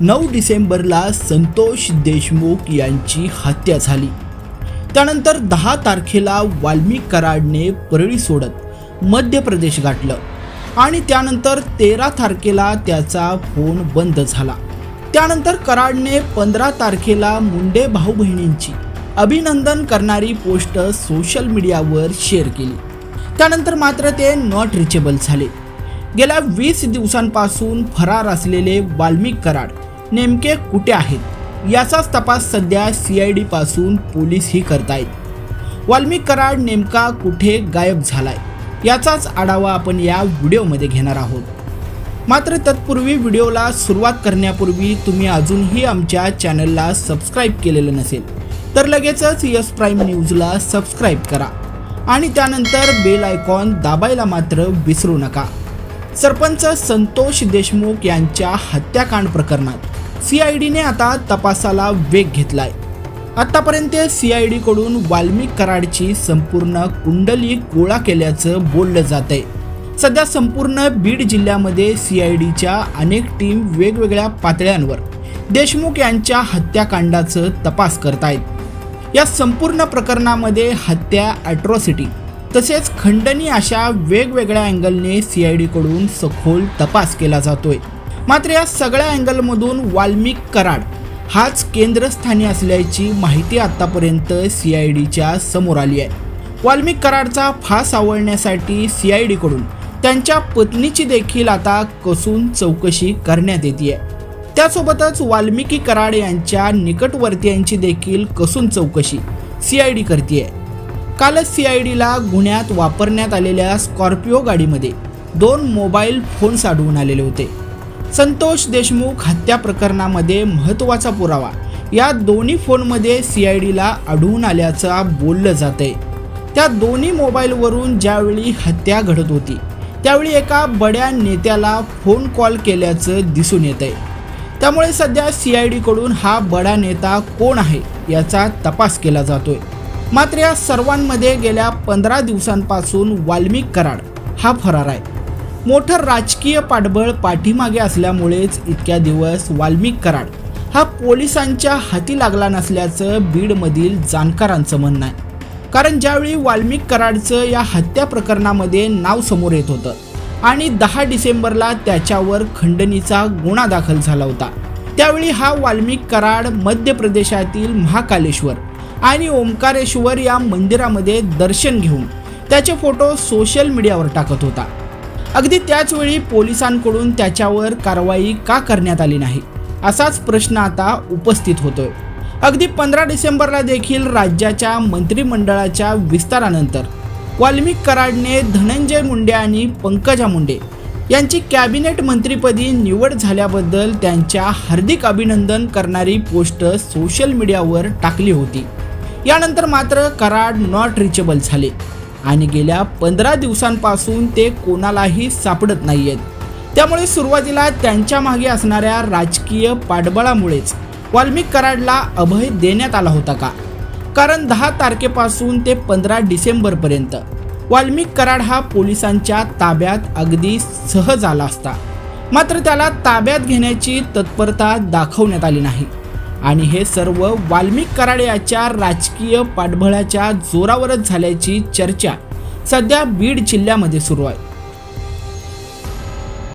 नऊ डिसेंबरला संतोष देशमुख यांची हत्या झाली. त्यानंतर दहा तारखेला वाल्मिक कराडने परळी सोडत मध्य प्रदेश गाठलं आणि त्यानंतर तेरा तारखेला त्याचा फोन बंद झाला. त्यानंतर कराडने पंधरा तारखेला मुंडे भाऊ बहिणींची अभिनंदन करणारी पोस्ट सोशल मीडियावर शेअर केली. त्यानंतर मात्र ते नॉट रिचेबल झाले. गेल्या वीस दिवसांपासून फरार असलेले वाल्मिक कराड नेमके कुठे आहेत? याचाच तपास सध्या सी आय डीपासून पोलीसही करतायत. वाल्मिक कराड नेमका कुठे गायब झालाय? याचाच आढावा आपण या व्हिडिओमध्ये घेणार आहोत. मात्र तत्पूर्वी व्हिडिओला सुरुवात करण्यापूर्वी तुम्ही अजूनही आमच्या चॅनलला सबस्क्राईब केलेलं नसेल तर लगेचच यस प्राईम न्यूजला सबस्क्राईब करा आणि त्यानंतर बेल आयकॉन दाबायला मात्र विसरू नका. सरपंच संतोष देशमुख यांच्या हत्याकांड प्रकरणात सी आय डीने आता तपासाला वेग घेतलाय. आतापर्यंत सी आय डीकडून वाल्मिक कराडची संपूर्ण कुंडली गोळा केल्याचं बोललं जात आहे सध्या संपूर्ण बीड जिल्ह्यामध्ये सी आय डीच्या अनेक टीम वेगवेगळ्या पातळ्यांवर देशमुख यांच्या हत्याकांडाचं तपास करतायत. या संपूर्ण प्रकरणामध्ये हत्या ॲट्रॉसिटी तसेच खंडणी अशा वेगवेगळ्या अँगलने सी आय डीकडून सखोल तपास केला जातोय. मात्र या सगळ्या अँगलमधून वाल्मिक कराड हाच केंद्रस्थानी असल्याची माहिती आतापर्यंत सी आय डीच्या समोर आली आहे. वाल्मिक कराडचा फास आवळण्यासाठी सी आय डीकडून त्यांच्या पत्नीची देखील आता कसून चौकशी करण्यात येते त्यासोबतच वाल्मिकी कराड यांच्या निकटवर्तीयांची देखील कसून चौकशी सी आय डी करते कालच सी आय डीला गुन्ह्यात वापरण्यात आलेल्या स्कॉर्पिओ गाडीमध्ये दोन मोबाईल फोन्स आढळून आलेले होते. संतोष देशमुख हत्या प्रकरणामध्ये महत्त्वाचा पुरावा. या दोन्ही फोनमध्ये सी आय डीला आढळून आल्याचा बोललं जातंय. त्या दोन्ही मोबाईलवरून ज्यावेळी हत्या घडत होती त्यावेळी एका बड्या नेत्याला फोन कॉल केल्याचं दिसून येत आहे त्यामुळे सध्या सी आय डीकडून हा बडा नेता कोण आहे याचा तपास केला जातोय. मात्र या सर्वांमध्ये गेल्या पंधरा दिवसांपासून वाल्मिक कराड हा फरार आहे. मोठं राजकीय पाठबळ पाठीमागे असल्यामुळेच इतक्या दिवस वाल्मिक कराड हा पोलिसांच्या हाती लागला नसल्याचं बीडमधील जाणकारांचं म्हणणं आहे. कारण ज्यावेळी वाल्मिक कराडचं या हत्या प्रकरणामध्ये नाव समोर येत होतं आणि दहा डिसेंबरला त्याच्यावर खंडणीचा गुन्हा दाखल झाला होता त्यावेळी हा वाल्मिक कराड मध्य प्रदेशातील महाकालेश्वर आणि ओंकारेश्वर या मंदिरामध्ये दर्शन घेऊन त्याचे फोटो सोशल मीडियावर टाकत होता. अगदी त्याचवेळी पोलिसांकडून त्याच्यावर कारवाई का करण्यात आली नाही? असाच प्रश्न आता उपस्थित होतोय. अगदी पंधरा डिसेंबरला देखील राज्याच्या मंत्रिमंडळाच्या विस्तारानंतर वाल्मिक कराडने धनंजय मुंडे आणि पंकजा मुंडे यांची कॅबिनेट मंत्रीपदी निवड झाल्याबद्दल त्यांच्या हार्दिक अभिनंदन करणारी पोस्ट सोशल मीडियावर टाकली होती. यानंतर मात्र कराड नॉट रिचेबल झाले. आणि गेल्या पंधरा दिवसांपासून ते कोणालाही सापडत नाहीयेत. त्यामुळे सुरुवातीला त्यांच्या मागे असणाऱ्या राजकीय पाठबळामुळेच वाल्मिक कराडला अभय देण्यात आला होता का? कारण दहा तारखेपासून ते पंधरा डिसेंबरपर्यंत वाल्मिक कराड हा पोलिसांच्या ताब्यात अगदी सहज आला असता. मात्र त्याला ताब्यात घेण्याची तत्परता दाखवण्यात आली नाही. आणि हे सर्व वाल्मिक कराड याच्या राजकीय पाठबळाच्या जोरावरच झाल्याची चर्चा सध्या बीड जिल्ह्यामध्ये सुरू आहे.